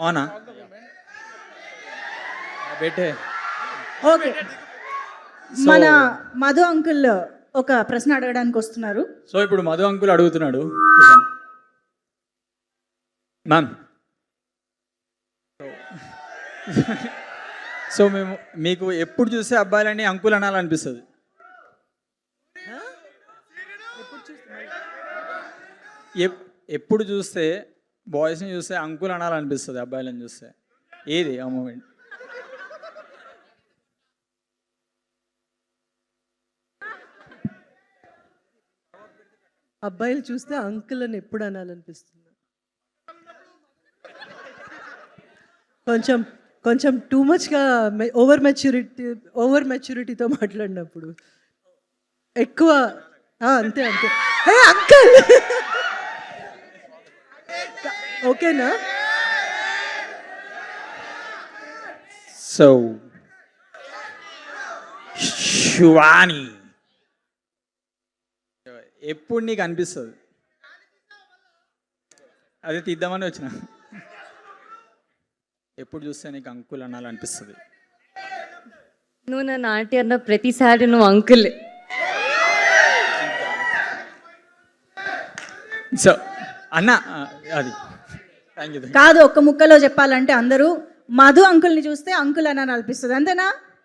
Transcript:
అవునా? ఓకే. మన మధు అంకుల్ ఒక ప్రశ్న అడగడానికి వస్తున్నారు. సో ఇప్పుడు మధు అంకుల్ అడుగుతున్నాడు. మ్యామ్. సో మేము మీకు ఎప్పుడు చూస్తే అబ్బాయిలని అంకుల్ అనాలనిపిస్తుంది? ఎప్- ఎప్పుడు చూస్తే బాయ్స్ని చూస్తే అంకుల్ అనాలనిపిస్తుంది అబ్బాయిలను చూస్తే. ఏది ఆ మూమెంట్? అబ్బాయిలు చూస్తే అంకుల్ అని ఎప్పుడు అనాలనిపిస్తుంది? కొంచెం కొంచెం టూ మచ్గా ఓవర్ మెచ్యూరిటీ ఓవర్ మెచ్యూరిటీతో మాట్లాడినప్పుడు. ఎక్కువ అంతే అంతే. అంకుల్! ఓకేనా? సో శివాని. ఎప్పుడు నీకు అనిపిస్తుంది? అదే తీద్దామని వచ్చిన. ఎప్పుడు చూస్తే నీకు అంకుల్ అనాలనిపిస్తుంది నువ్వు నా నాటి అన్న ప్రతిసారి నువ్వు అంకుల్. సో అన్న అది. కాదు ఒక్క ముక్కలో చెప్పాలంటే అందరూ మధు అంకుల్ని చూస్తే అంకుల్ అని అనిపిస్తుంది. అంతేనా?